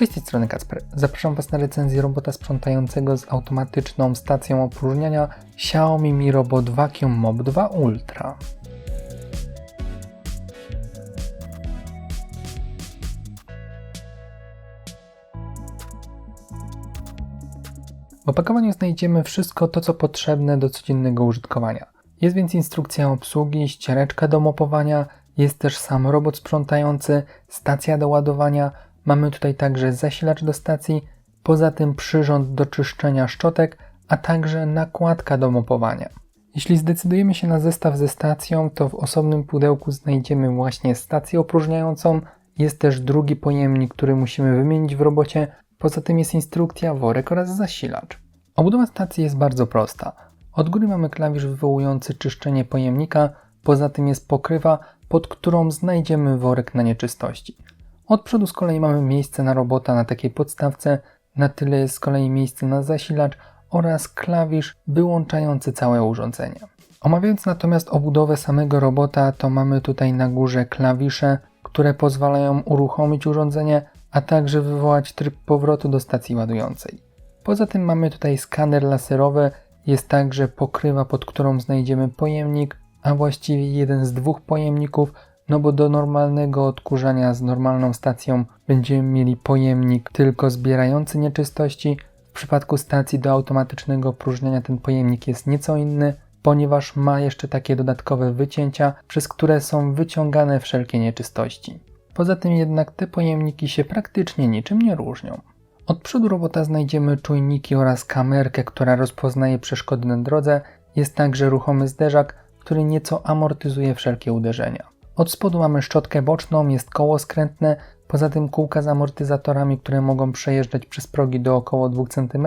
Cześć, z tej strony Kacper. Zapraszam Was na recenzję robota sprzątającego z automatyczną stacją opróżniania Xiaomi Mi Robot Vacuum Mop 2 Ultra. W opakowaniu znajdziemy wszystko to, co potrzebne do codziennego użytkowania. Jest więc instrukcja obsługi, ściereczka do mopowania, jest też sam robot sprzątający, stacja do ładowania, mamy tutaj także zasilacz do stacji, poza tym przyrząd do czyszczenia szczotek, a także nakładka do mopowania. Jeśli zdecydujemy się na zestaw ze stacją, to w osobnym pudełku znajdziemy właśnie stację opróżniającą, jest też drugi pojemnik, który musimy wymienić w robocie, poza tym jest instrukcja, worek oraz zasilacz. Obudowa stacji jest bardzo prosta. Od góry mamy klawisz wywołujący czyszczenie pojemnika, poza tym jest pokrywa, pod którą znajdziemy worek na nieczystości. Od przodu z kolei mamy miejsce na robota na takiej podstawce, na tyle jest z kolei miejsce na zasilacz oraz klawisz wyłączający całe urządzenie. Omawiając natomiast obudowę samego robota, to mamy tutaj na górze klawisze, które pozwalają uruchomić urządzenie, a także wywołać tryb powrotu do stacji ładującej. Poza tym mamy tutaj skaner laserowy, jest także pokrywa, pod którą znajdziemy pojemnik, a właściwie jeden z dwóch pojemników, no bo do normalnego odkurzania z normalną stacją będziemy mieli pojemnik tylko zbierający nieczystości. W przypadku stacji do automatycznego opróżniania ten pojemnik jest nieco inny, ponieważ ma jeszcze takie dodatkowe wycięcia, przez które są wyciągane wszelkie nieczystości. Poza tym jednak te pojemniki się praktycznie niczym nie różnią. Od przodu robota znajdziemy czujniki oraz kamerkę, która rozpoznaje przeszkody na drodze. Jest także ruchomy zderzak, który nieco amortyzuje wszelkie uderzenia. Od spodu mamy szczotkę boczną, jest koło skrętne, poza tym kółka z amortyzatorami, które mogą przejeżdżać przez progi do około 2 cm.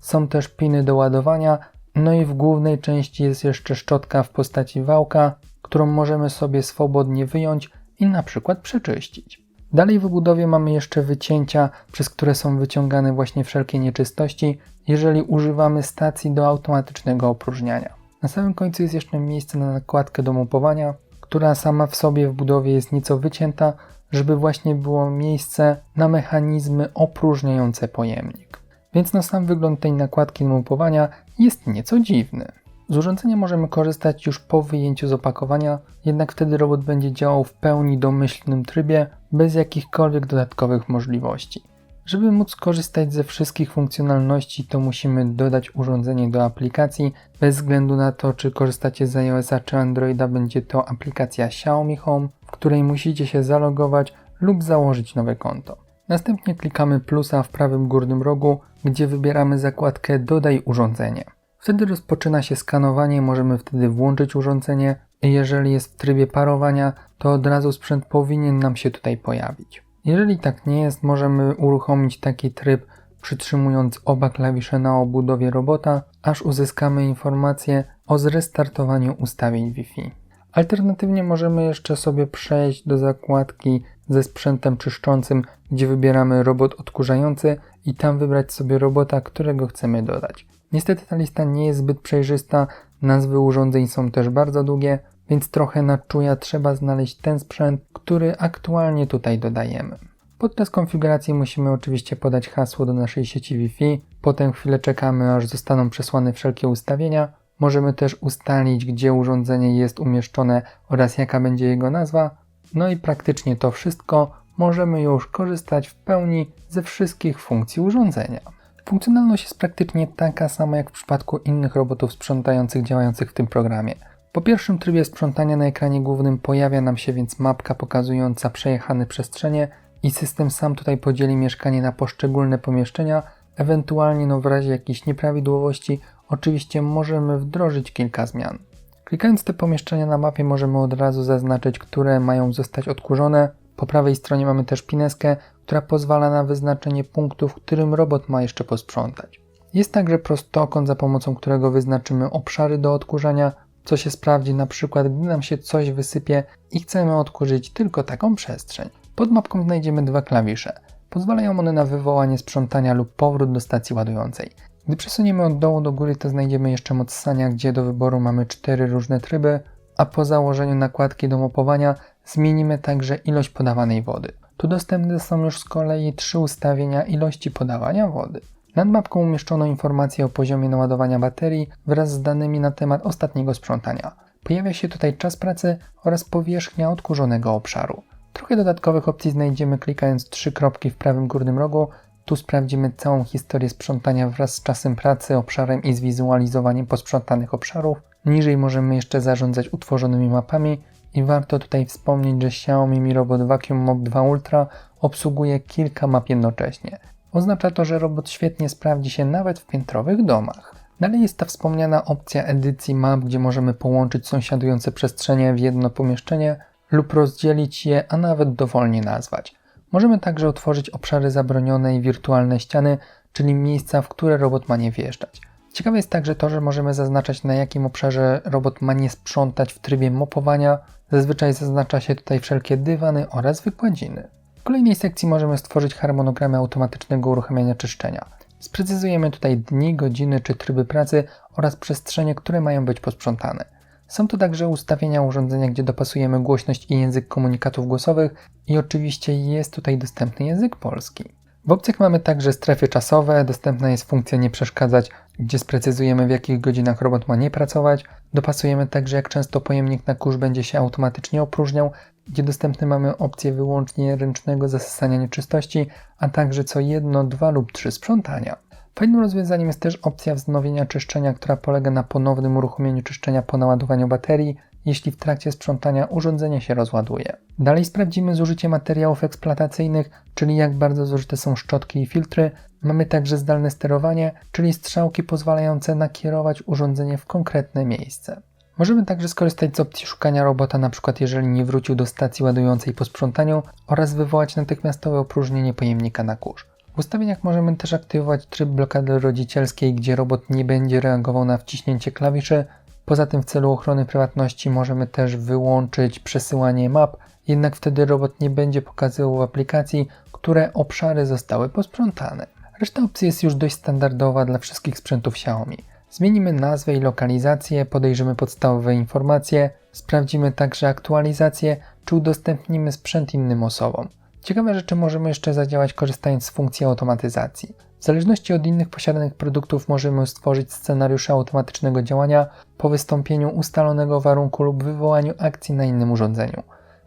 Są też piny do ładowania, no i w głównej części jest jeszcze szczotka w postaci wałka, którą możemy sobie swobodnie wyjąć i na przykład przeczyścić. Dalej w budowie mamy jeszcze wycięcia, przez które są wyciągane właśnie wszelkie nieczystości, jeżeli używamy stacji do automatycznego opróżniania. Na samym końcu jest jeszcze miejsce na nakładkę do mopowania, która sama w sobie w budowie jest nieco wycięta, żeby właśnie było miejsce na mechanizmy opróżniające pojemnik. Więc na sam wygląd tej nakładki mopowania jest nieco dziwny. Z urządzenia możemy korzystać już po wyjęciu z opakowania, jednak wtedy robot będzie działał w pełni domyślnym trybie, bez jakichkolwiek dodatkowych możliwości. Żeby móc korzystać ze wszystkich funkcjonalności, to musimy dodać urządzenie do aplikacji. Bez względu na to, czy korzystacie z iOS-a czy Androida, będzie to aplikacja Xiaomi Home, w której musicie się zalogować lub założyć nowe konto. Następnie klikamy plusa w prawym górnym rogu, gdzie wybieramy zakładkę Dodaj urządzenie. Wtedy rozpoczyna się skanowanie, możemy wtedy włączyć urządzenie. Jeżeli jest w trybie parowania, to od razu sprzęt powinien nam się tutaj pojawić. Jeżeli tak nie jest, możemy uruchomić taki tryb przytrzymując oba klawisze na obudowie robota, aż uzyskamy informację o zrestartowaniu ustawień Wi-Fi. Alternatywnie możemy jeszcze sobie przejść do zakładki ze sprzętem czyszczącym, gdzie wybieramy robot odkurzający i tam wybrać sobie robota, którego chcemy dodać. Niestety ta lista nie jest zbyt przejrzysta, nazwy urządzeń są też bardzo długie, więc trochę na czuja trzeba znaleźć ten sprzęt, który aktualnie tutaj dodajemy. Podczas konfiguracji musimy oczywiście podać hasło do naszej sieci Wi-Fi, potem chwilę czekamy aż zostaną przesłane wszelkie ustawienia. Możemy też ustalić, gdzie urządzenie jest umieszczone oraz jaka będzie jego nazwa. No i praktycznie to wszystko. Możemy już korzystać w pełni ze wszystkich funkcji urządzenia. Funkcjonalność jest praktycznie taka sama jak w przypadku innych robotów sprzątających działających w tym programie. Po pierwszym trybie sprzątania na ekranie głównym pojawia nam się więc mapka pokazująca przejechane przestrzenie i system sam tutaj podzieli mieszkanie na poszczególne pomieszczenia, ewentualnie no w razie jakichś nieprawidłowości oczywiście możemy wdrożyć kilka zmian. Klikając te pomieszczenia na mapie możemy od razu zaznaczyć, które mają zostać odkurzone. Po prawej stronie mamy też pineskę, która pozwala na wyznaczenie punktu, w którym robot ma jeszcze posprzątać. Jest także prostokąt, za pomocą którego wyznaczymy obszary do odkurzania, co się sprawdzi na przykład, gdy nam się coś wysypie i chcemy odkurzyć tylko taką przestrzeń. Pod mapką znajdziemy dwa klawisze. Pozwalają one na wywołanie sprzątania lub powrót do stacji ładującej. Gdy przesuniemy od dołu do góry, to znajdziemy jeszcze moc ssania, gdzie do wyboru mamy cztery różne tryby, a po założeniu nakładki do mopowania zmienimy także ilość podawanej wody. Tu dostępne są już z kolei trzy ustawienia ilości podawania wody. Nad mapką umieszczono informacje o poziomie naładowania baterii wraz z danymi na temat ostatniego sprzątania. Pojawia się tutaj czas pracy oraz powierzchnia odkurzonego obszaru. Trochę dodatkowych opcji znajdziemy klikając trzy kropki w prawym górnym rogu. Tu sprawdzimy całą historię sprzątania wraz z czasem pracy, obszarem i zwizualizowaniem posprzątanych obszarów. Niżej możemy jeszcze zarządzać utworzonymi mapami i warto tutaj wspomnieć, że Xiaomi Mi Robot Vacuum Mop 2 Ultra obsługuje kilka map jednocześnie. Oznacza to, że robot świetnie sprawdzi się nawet w piętrowych domach. Dalej jest ta wspomniana opcja edycji map, gdzie możemy połączyć sąsiadujące przestrzenie w jedno pomieszczenie lub rozdzielić je, a nawet dowolnie nazwać. Możemy także utworzyć obszary zabronione i wirtualne ściany, czyli miejsca, w które robot ma nie wjeżdżać. Ciekawe jest także to, że możemy zaznaczać na jakim obszarze robot ma nie sprzątać w trybie mopowania. Zazwyczaj zaznacza się tutaj wszelkie dywany oraz wykładziny. W kolejnej sekcji możemy stworzyć harmonogramy automatycznego uruchamiania czyszczenia. Sprecyzujemy tutaj dni, godziny czy tryby pracy oraz przestrzenie, które mają być posprzątane. Są to także ustawienia urządzenia, gdzie dopasujemy głośność i język komunikatów głosowych i oczywiście jest tutaj dostępny język polski. W opcjach mamy także strefy czasowe, dostępna jest funkcja nie przeszkadzać, gdzie sprecyzujemy w jakich godzinach robot ma nie pracować. Dopasujemy także jak często pojemnik na kurz będzie się automatycznie opróżniał, gdzie dostępne mamy opcję wyłącznie ręcznego zasysania nieczystości, a także co jedno, dwa lub trzy sprzątania. Fajnym rozwiązaniem jest też opcja wznowienia czyszczenia, która polega na ponownym uruchomieniu czyszczenia po naładowaniu baterii, jeśli w trakcie sprzątania urządzenie się rozładuje. Dalej sprawdzimy zużycie materiałów eksploatacyjnych, czyli jak bardzo zużyte są szczotki i filtry. Mamy także zdalne sterowanie, czyli strzałki pozwalające nakierować urządzenie w konkretne miejsce. Możemy także skorzystać z opcji szukania robota, np. jeżeli nie wrócił do stacji ładującej po sprzątaniu oraz wywołać natychmiastowe opróżnienie pojemnika na kurz. W ustawieniach możemy też aktywować tryb blokady rodzicielskiej, gdzie robot nie będzie reagował na wciśnięcie klawiszy. Poza tym w celu ochrony prywatności możemy też wyłączyć przesyłanie map, jednak wtedy robot nie będzie pokazywał w aplikacji, które obszary zostały posprzątane. Reszta opcji jest już dość standardowa dla wszystkich sprzętów Xiaomi. Zmienimy nazwę i lokalizację, podejrzymy podstawowe informacje, sprawdzimy także aktualizację, czy udostępnimy sprzęt innym osobom. Ciekawe rzeczy możemy jeszcze zadziałać korzystając z funkcji automatyzacji. W zależności od innych posiadanych produktów możemy stworzyć scenariusze automatycznego działania po wystąpieniu ustalonego warunku lub wywołaniu akcji na innym urządzeniu.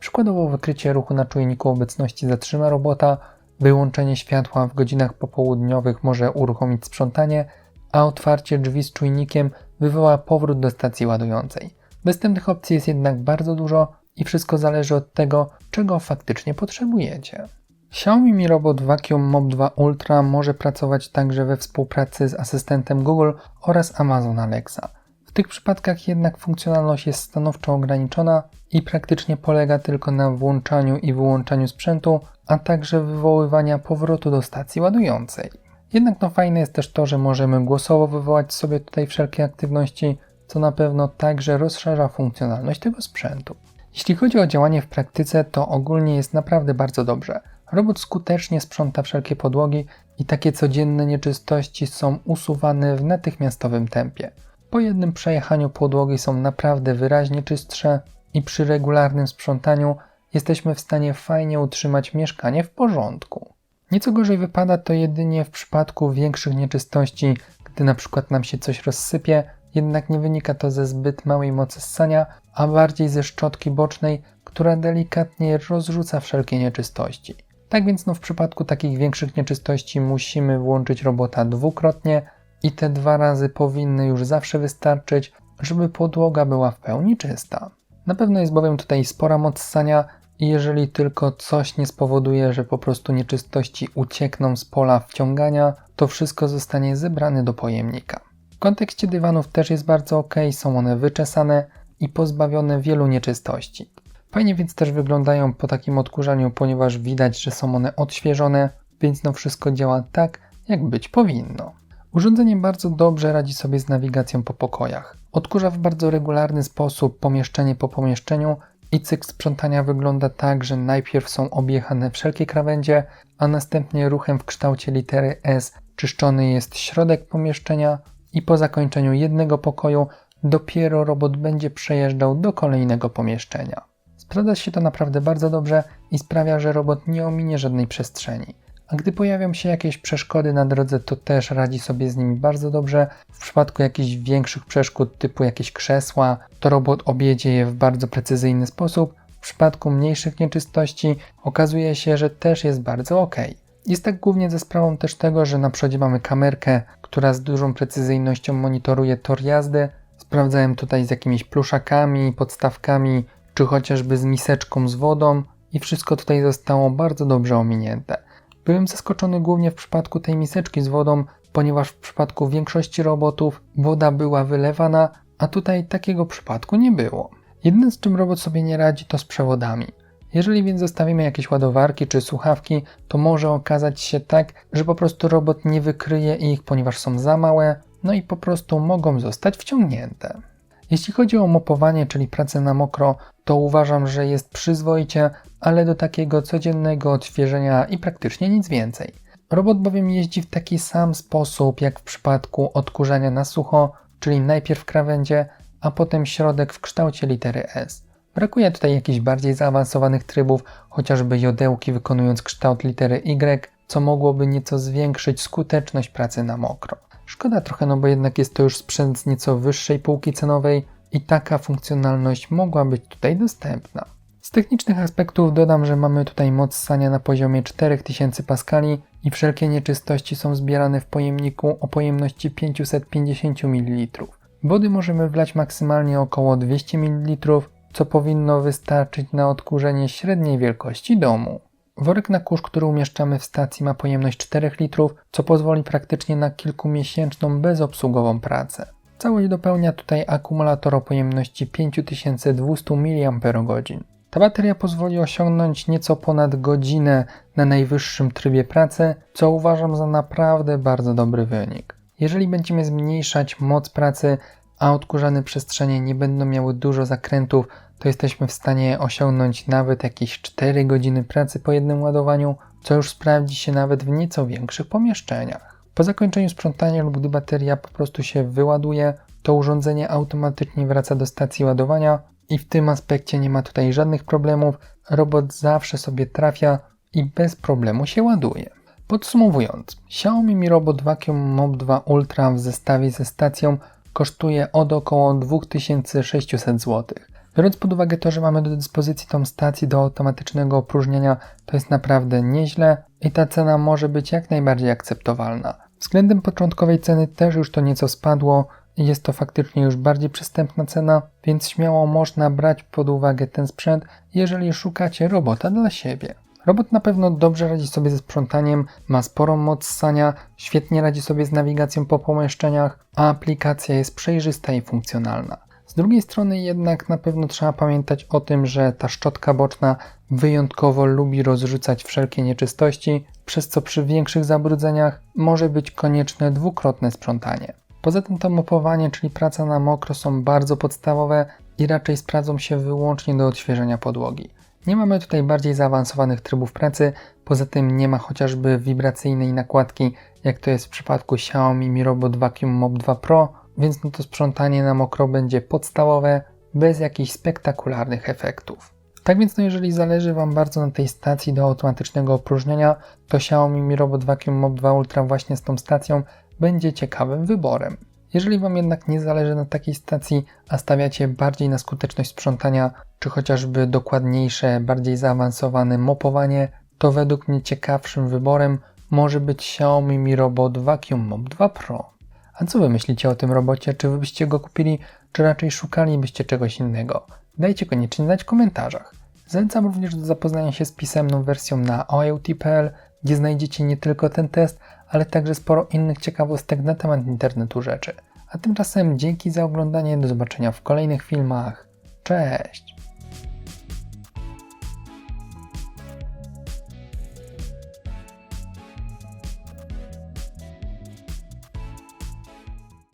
Przykładowo wykrycie ruchu na czujniku obecności zatrzyma robota, wyłączenie światła w godzinach popołudniowych może uruchomić sprzątanie, a otwarcie drzwi z czujnikiem wywoła powrót do stacji ładującej. Dostępnych opcji jest jednak bardzo dużo i wszystko zależy od tego, czego faktycznie potrzebujecie. Xiaomi Mi Robot Vacuum Mop 2 Ultra może pracować także we współpracy z asystentem Google oraz Amazon Alexa. W tych przypadkach jednak funkcjonalność jest stanowczo ograniczona i praktycznie polega tylko na włączaniu i wyłączaniu sprzętu, a także wywoływania powrotu do stacji ładującej. Jednak no fajne jest też to, że możemy głosowo wywołać sobie tutaj wszelkie aktywności, co na pewno także rozszerza funkcjonalność tego sprzętu. Jeśli chodzi o działanie w praktyce, to ogólnie jest naprawdę bardzo dobrze. Robot skutecznie sprząta wszelkie podłogi i takie codzienne nieczystości są usuwane w natychmiastowym tempie. Po jednym przejechaniu podłogi są naprawdę wyraźnie czystsze i przy regularnym sprzątaniu jesteśmy w stanie fajnie utrzymać mieszkanie w porządku. Nieco gorzej wypada to jedynie w przypadku większych nieczystości, gdy na przykład nam się coś rozsypie, jednak nie wynika to ze zbyt małej mocy ssania, a bardziej ze szczotki bocznej, która delikatnie rozrzuca wszelkie nieczystości. Tak więc no w przypadku takich większych nieczystości musimy włączyć robota dwukrotnie i te dwa razy powinny już zawsze wystarczyć, żeby podłoga była w pełni czysta. Na pewno jest bowiem tutaj spora moc ssania i jeżeli tylko coś nie spowoduje, że po prostu nieczystości uciekną z pola wciągania, to wszystko zostanie zebrane do pojemnika. W kontekście dywanów też jest bardzo ok, są one wyczesane i pozbawione wielu nieczystości. Fajnie więc też wyglądają po takim odkurzaniu, ponieważ widać, że są one odświeżone, więc no wszystko działa tak, jak być powinno. Urządzenie bardzo dobrze radzi sobie z nawigacją po pokojach. Odkurza w bardzo regularny sposób pomieszczenie po pomieszczeniu i cykl sprzątania wygląda tak, że najpierw są objechane wszelkie krawędzie, a następnie ruchem w kształcie litery S czyszczony jest środek pomieszczenia i po zakończeniu jednego pokoju dopiero robot będzie przejeżdżał do kolejnego pomieszczenia. Sprawdza się to naprawdę bardzo dobrze i sprawia, że robot nie ominie żadnej przestrzeni. A gdy pojawią się jakieś przeszkody na drodze, to też radzi sobie z nimi bardzo dobrze. W przypadku jakichś większych przeszkód, typu jakieś krzesła, to robot objedzie je w bardzo precyzyjny sposób. W przypadku mniejszych nieczystości okazuje się, że też jest bardzo ok. Jest tak głównie ze sprawą też tego, że na przodzie mamy kamerkę, która z dużą precyzyjnością monitoruje tor jazdy. Sprawdzałem tutaj z jakimiś pluszakami, podstawkami, czy chociażby z miseczką z wodą i wszystko tutaj zostało bardzo dobrze ominięte. Byłem zaskoczony głównie w przypadku tej miseczki z wodą, ponieważ w przypadku większości robotów woda była wylewana, a tutaj takiego przypadku nie było. Jedyne z czym robot sobie nie radzi to z przewodami. Jeżeli więc zostawimy jakieś ładowarki czy słuchawki, to może okazać się tak, że po prostu robot nie wykryje ich, ponieważ są za małe, no i po prostu mogą zostać wciągnięte. Jeśli chodzi o mopowanie, czyli pracę na mokro, to uważam, że jest przyzwoicie, ale do takiego codziennego odświeżenia i praktycznie nic więcej. Robot bowiem jeździ w taki sam sposób jak w przypadku odkurzania na sucho, czyli najpierw krawędzie, a potem środek w kształcie litery S. Brakuje tutaj jakichś bardziej zaawansowanych trybów, chociażby jodełki wykonując kształt litery Y, co mogłoby nieco zwiększyć skuteczność pracy na mokro. Szkoda trochę, no bo jednak jest to już sprzęt z nieco wyższej półki cenowej i taka funkcjonalność mogła być tutaj dostępna. Z technicznych aspektów dodam, że mamy tutaj moc ssania na poziomie 4000 paskali i wszelkie nieczystości są zbierane w pojemniku o pojemności 550 ml. Wody możemy wlać maksymalnie około 200 ml, co powinno wystarczyć na odkurzenie średniej wielkości domu. Worek na kurz, który umieszczamy w stacji ma pojemność 4 litrów, co pozwoli praktycznie na kilkumiesięczną bezobsługową pracę. Całość dopełnia tutaj akumulator o pojemności 5200 mAh. Ta bateria pozwoli osiągnąć nieco ponad godzinę na najwyższym trybie pracy, co uważam za naprawdę bardzo dobry wynik. Jeżeli będziemy zmniejszać moc pracy, a odkurzane przestrzenie nie będą miały dużo zakrętów, to jesteśmy w stanie osiągnąć nawet jakieś 4 godziny pracy po jednym ładowaniu, co już sprawdzi się nawet w nieco większych pomieszczeniach. Po zakończeniu sprzątania lub gdy bateria po prostu się wyładuje, to urządzenie automatycznie wraca do stacji ładowania i w tym aspekcie nie ma tutaj żadnych problemów. Robot zawsze sobie trafia i bez problemu się ładuje. Podsumowując, Xiaomi Mi Robot Vacuum Mop 2 Ultra w zestawie ze stacją kosztuje od około 2600 zł. Biorąc pod uwagę to, że mamy do dyspozycji tą stację do automatycznego opróżniania, to jest naprawdę nieźle i ta cena może być jak najbardziej akceptowalna. Względem początkowej ceny też już to nieco spadło jest to faktycznie już bardziej przystępna cena, więc śmiało można brać pod uwagę ten sprzęt, jeżeli szukacie robota dla siebie. Robot na pewno dobrze radzi sobie ze sprzątaniem, ma sporą moc ssania, świetnie radzi sobie z nawigacją po pomieszczeniach, a aplikacja jest przejrzysta i funkcjonalna. Z drugiej strony jednak na pewno trzeba pamiętać o tym, że ta szczotka boczna wyjątkowo lubi rozrzucać wszelkie nieczystości, przez co przy większych zabrudzeniach może być konieczne dwukrotne sprzątanie. Poza tym to mopowanie, czyli praca na mokro są bardzo podstawowe i raczej sprawdzą się wyłącznie do odświeżenia podłogi. Nie mamy tutaj bardziej zaawansowanych trybów pracy, poza tym nie ma chociażby wibracyjnej nakładki, jak to jest w przypadku Xiaomi Mi Robot Vacuum Mop 2 Pro, więc no to sprzątanie na mokro będzie podstawowe, bez jakichś spektakularnych efektów. Tak więc no jeżeli zależy Wam bardzo na tej stacji do automatycznego opróżniania, to Xiaomi Mi Robot Vacuum Mop 2 Ultra właśnie z tą stacją będzie ciekawym wyborem. Jeżeli Wam jednak nie zależy na takiej stacji, a stawiacie bardziej na skuteczność sprzątania, czy chociażby dokładniejsze, bardziej zaawansowane mopowanie, to według mnie ciekawszym wyborem może być Xiaomi Mi Robot Vacuum Mop 2 Pro. A co Wy myślicie o tym robocie? Czy Wy byście go kupili, czy raczej szukalibyście czegoś innego? Dajcie koniecznie znać w komentarzach. Zachęcam również do zapoznania się z pisemną wersją na OEUT.pl, gdzie znajdziecie nie tylko ten test, ale także sporo innych ciekawostek na temat internetu rzeczy. A tymczasem dzięki za oglądanie, do zobaczenia w kolejnych filmach. Cześć!